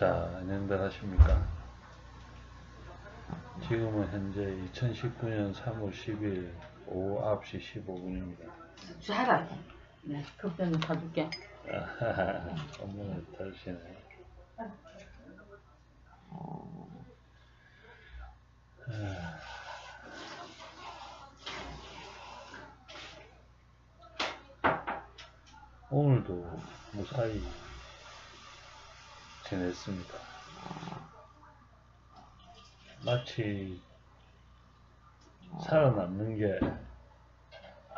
자, 안녕들 하십니까? 지금은 현재 2019년 3월 10일 오후 9시 15분입니다. 잘 네, 급변을 사줄게. 엄마가 다르시네. 오늘도 무사히 지냈습니다. 마치 살아남는 게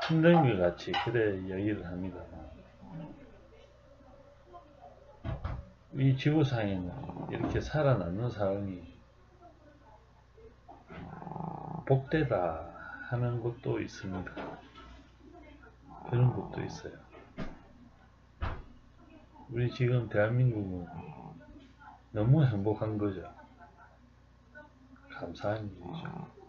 힘든 것 같이 그래 얘기를 합니다. 이 지구상에는 이렇게 살아남는 사람이 복되다 하는 것도 있습니다. 그런 것도 있어요. 우리 지금 대한민국은 너무 행복한 거죠. 감사한 일이죠.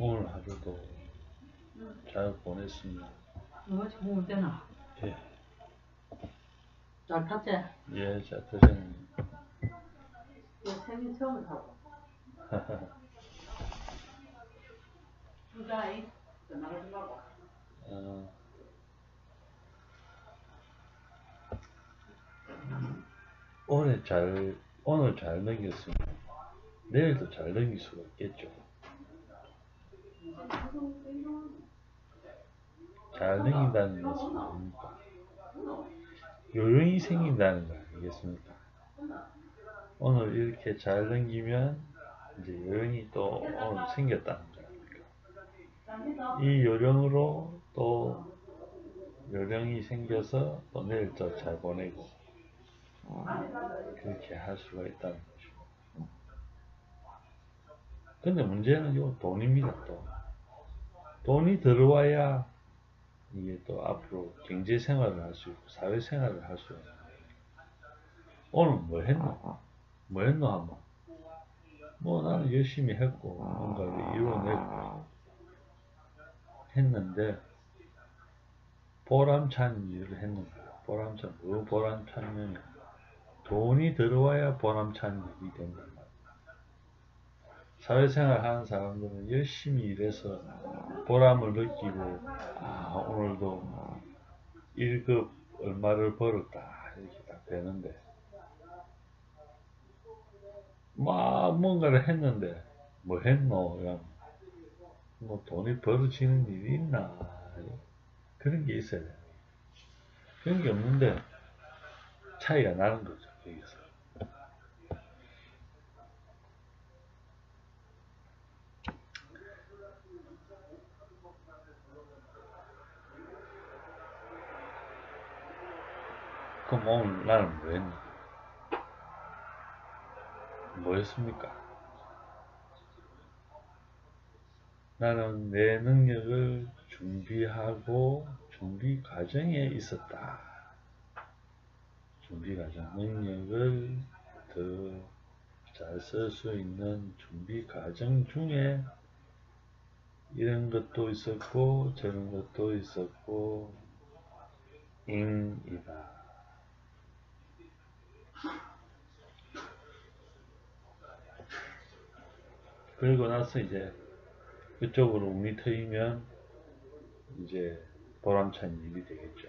오늘 하루도 잘 보냈습니다. 뭐 지금 되나? 예, 잘 탔지? 예, 자, 도전. 이 생일 처음 타고. 부자이 나가지 말고. 어, 오늘 잘, 오늘 잘 넘겼으면 내일도 잘 넘길 수가 있겠죠. 잘 넘긴다는 것은 뭡니까? 요령이 생긴다는 거 아니겠습니까? 오늘 이렇게 잘 넘기면 이제 요령이 또 오늘 생겼다는 거 아닙니까? 이 요령으로 또 요령이 생겨서 또 내일 더잘 보내고 그렇게 할 수가 있다는 거죠. 근데 문제는 요 돈입니다 또. 돈이 들어와야 이게 또 앞으로 경제 생활을 할 수 있고 사회 생활을 할 수 있는 오늘 뭐 했노? 뭐 했노 하면 뭐 나는 열심히 했고 뭔가를 이뤄내고 했는데 보람찬 일을 했는가 보람찬 뭐 보람찬이냐 돈이 들어와야 보람찬 일이 말이야 사회생활 하는 사람들은 열심히 일해서 보람을 느끼고 아 오늘도 1급 얼마를 벌었다 이렇게 딱 되는데. 막 뭔가를 했는데 뭐 했노? 이러면 뭐 돈이 벌어지는 일이 있나? 그런 게 있어야 돼 그런 게 없는데 차이가 나는 거죠 여기서 오늘 나는 뭐 했니? 뭐 했습니까? 나는 내 능력을 준비하고 준비 과정에 있었다. 준비 과정, 능력을 더 잘 쓸 수 있는 준비 과정 중에 이런 것도 있었고 저런 것도 있었고 임이다. 그리고 나서 이제 그쪽으로 운이 트이면 이제 보람찬 일이 되겠죠.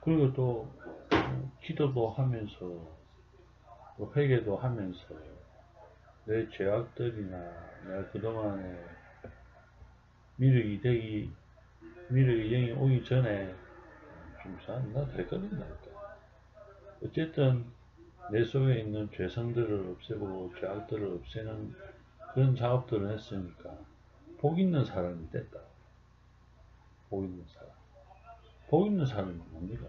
그리고 또 기도도 하면서 또 회개도 하면서 내 죄악들이나 내가 그동안에 미륵이 되기 미륵의 영이 오기 전에 좀 이상 나될 거린다니까 어쨌든 내 속에 있는 죄성들을 없애고 죄악들을 없애는 그런 작업들을 했으니까 복 있는 사람이 됐다. 복 있는 사람. 복 있는 사람이 뭡니까?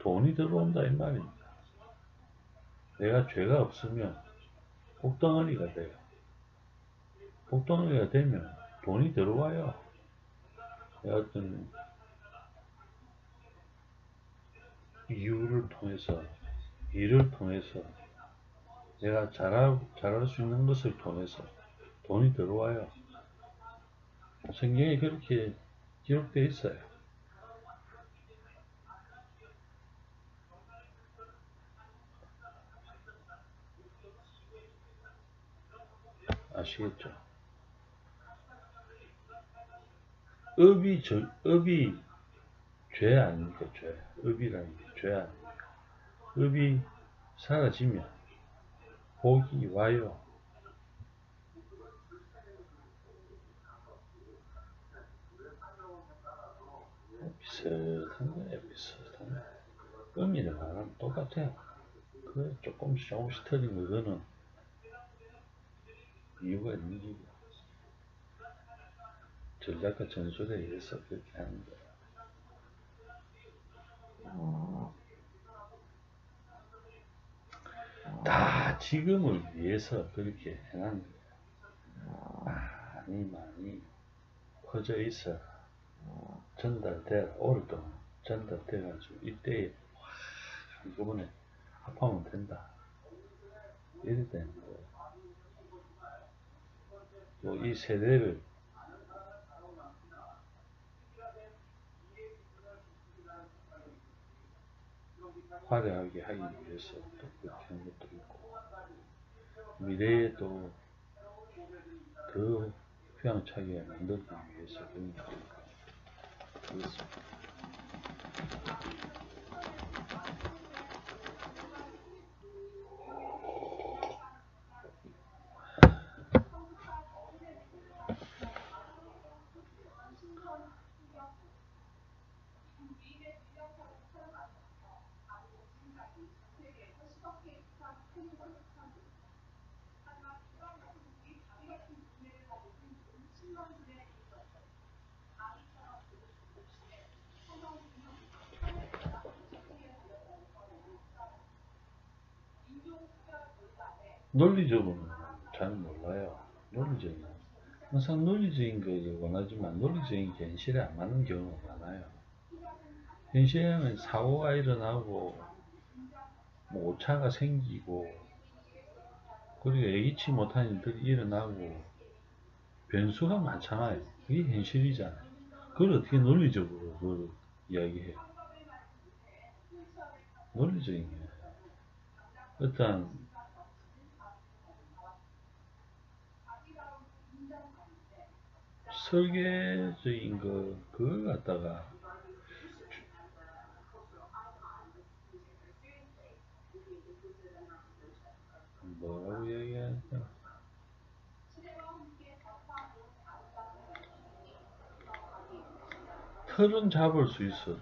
돈이 들어온다 이 말입니다 내가 죄가 없으면 복덩어리가 돼요. 복덩어리가 되면 돈이 들어와요. 어떤 이유를 통해서, 일을 통해서, 내가 잘할, 잘할 수 있는 것을 통해서 돈이 들어와요. 성경에 그렇게 기록되어 있어요. 아시겠죠? 업이 저, 업이 죄 아닙니까? 죄. 업이라는 게죄 아닙니까? 업이 사라지면 복이 와요. 비슷한 거예요, 비슷한 거. 음이랑 나랑 똑같아요. 그 조금씩 조금씩 틀린 거는 이유가 있는 거고 전략과 전술에 의해서 그렇게 하는 거야. 다 지금을 위해서 그렇게 해놨는 거야. 많이 많이 퍼져 있어. 전달돼 오랫동안 전달돼가지고 이때에 와, 한꺼번에 합하면 된다. 이래 되는 거야. 또 이 세대를 화려하게 하기 위해서 또 그렇게 하는 것도 있고 미래에 또더 휘황차게 만들기 위해서 그런 것도 있고 그렇습니다. 논리적으로는 잘 몰라요. 논리적인 항상 논리적인 것을 원하지만 논리적인 게 현실에 안 맞는 경우가 많아요. 현실에는 사고가 일어나고 뭐 오차가 생기고 그리고 예기치 못한 일들이 일어나고 변수가 많잖아요. 그게 현실이잖아요. 그걸 어떻게 논리적으로 그걸 이야기해요. 논리적인 게 어떤 설계적인 거 그걸 갖다가 뭐라고 이야기할까? 틀은 잡을 수 있어도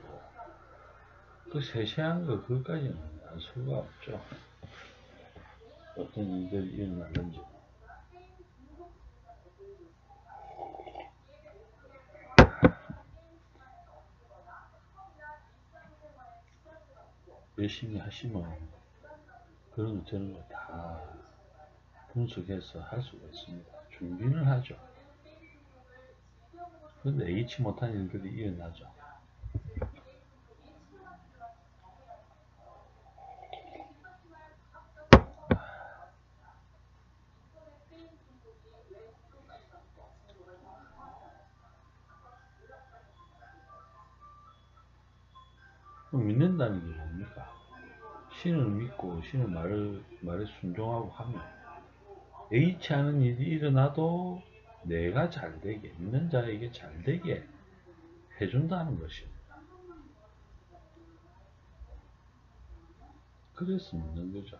그 세세한 거 그것까지는 알 수가 없죠. 어떤 일들이 일어나는지. 열심히 하시면 그런 거 저런 거다 분석해서 할 수가 있습니다. 준비는 하죠. 근데 예기치 못한 일들이 일어나죠. 믿는다는 게 아닙니까? 신을 믿고 신의 말을, 말에 순종하고 하면 에이치 않은 일이 일어나도 내가 잘되게 있는 자에게 잘되게 해준다는 것입니다. 그래서 믿는 거죠.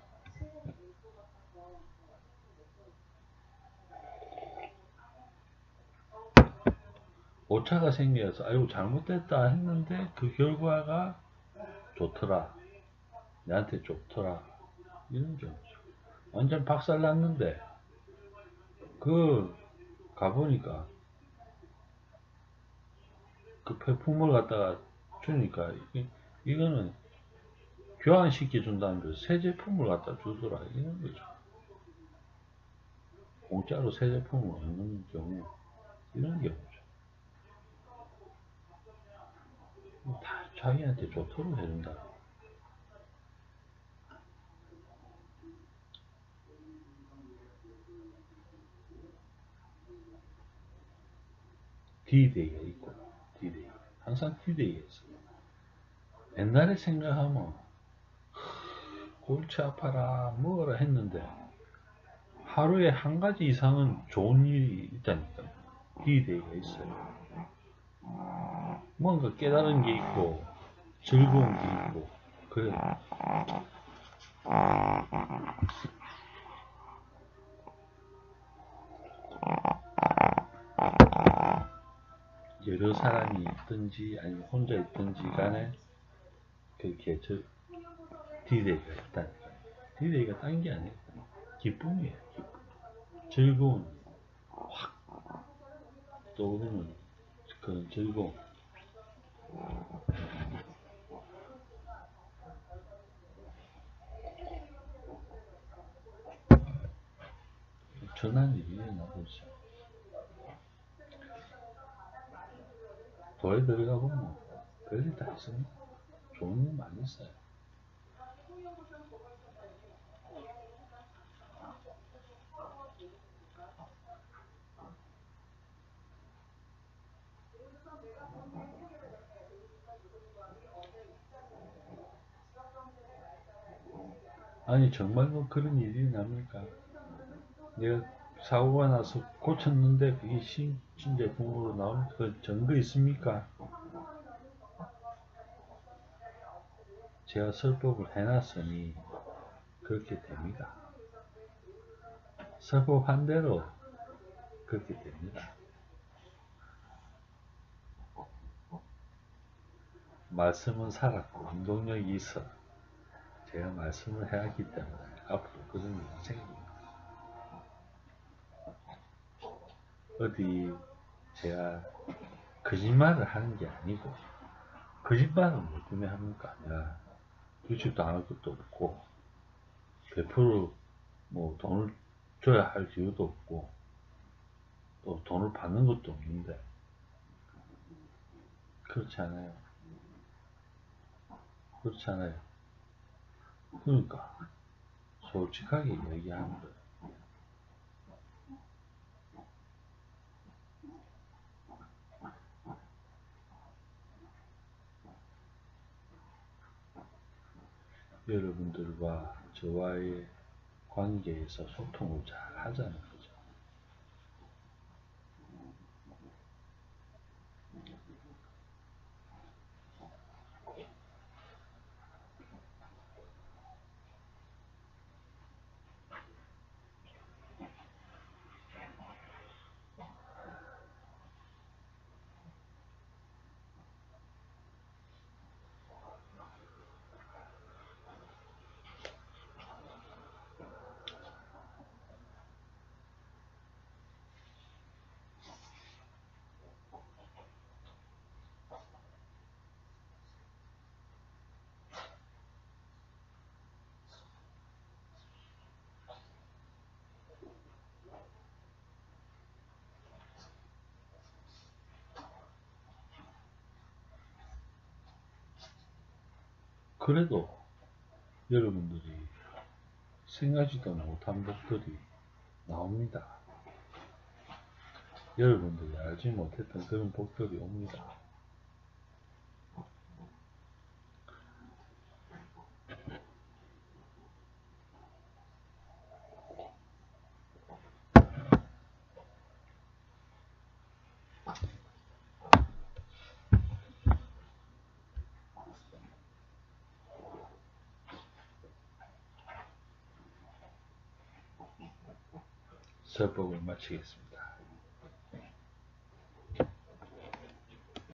오차가 생겨서 아이고 잘못됐다 했는데 그 결과가 좋더라. 내한테 좋더라. 이런 경우죠. 완전 박살 났는데 그 가보니까 그 폐품을 갖다가 주니까 이, 이거는 교환시켜 준다는 거 새 제품을 갖다 주더라 이런 거죠. 공짜로 새 제품을 얻는 경우 이런 경우죠. 다 자기한테 좋도록 해준다. D-Day가 있고, D-Day. 항상 있어요. 옛날에 생각하면, 골치 아파라, 뭐라 했는데, 하루에 한 가지 이상은 좋은 일이 있다니까. D-Day가 있어요. 뭔가 깨달은 게 있고, 즐거운 게 있고, 그래. 여러 사람이 있든지 아니면 혼자 있든지 간에 그렇게 저 디데이가 있다니까 디데이가 딴 게 아니에요. 기쁨이에요 기쁨. 즐거운 확 떠오르는 그런 즐거움 전한 일이 일어나고 있어요 들어가 보면 별일 다 있습니다. 좋은 일 많이 있어요. 아니 정말 뭐 그런 일이 납니까? 내가 사고가 나서 고쳤는데 그게 신, 신제품으로 나온 그 증거 있습니까? 제가 설법을 해놨으니 그렇게 됩니다. 설법한 대로 그렇게 됩니다. 말씀은 살았고 운동력이 있어 제가 말씀을 해왔기 때문에 앞으로 그런 일이 생깁니다. 어디 제가 거짓말을 하는 게 아니고 거짓말은 뭐 때문에 합니까? 내가 유치도 안 할 것도 없고 100%뭐 돈을 줘야 할 이유도 없고 또 돈을 받는 것도 없는데 그렇지 않아요. 그렇지 않아요. 그러니까 솔직하게 얘기하는 거예요. 여러분들과 저와의 관계에서 소통을 잘 하자는 거죠. 그래도 여러분들이 생각지도 못한 법들이 나옵니다. 여러분들이 알지 못했던 그런 법들이 옵니다. 설법을 마치겠습니다.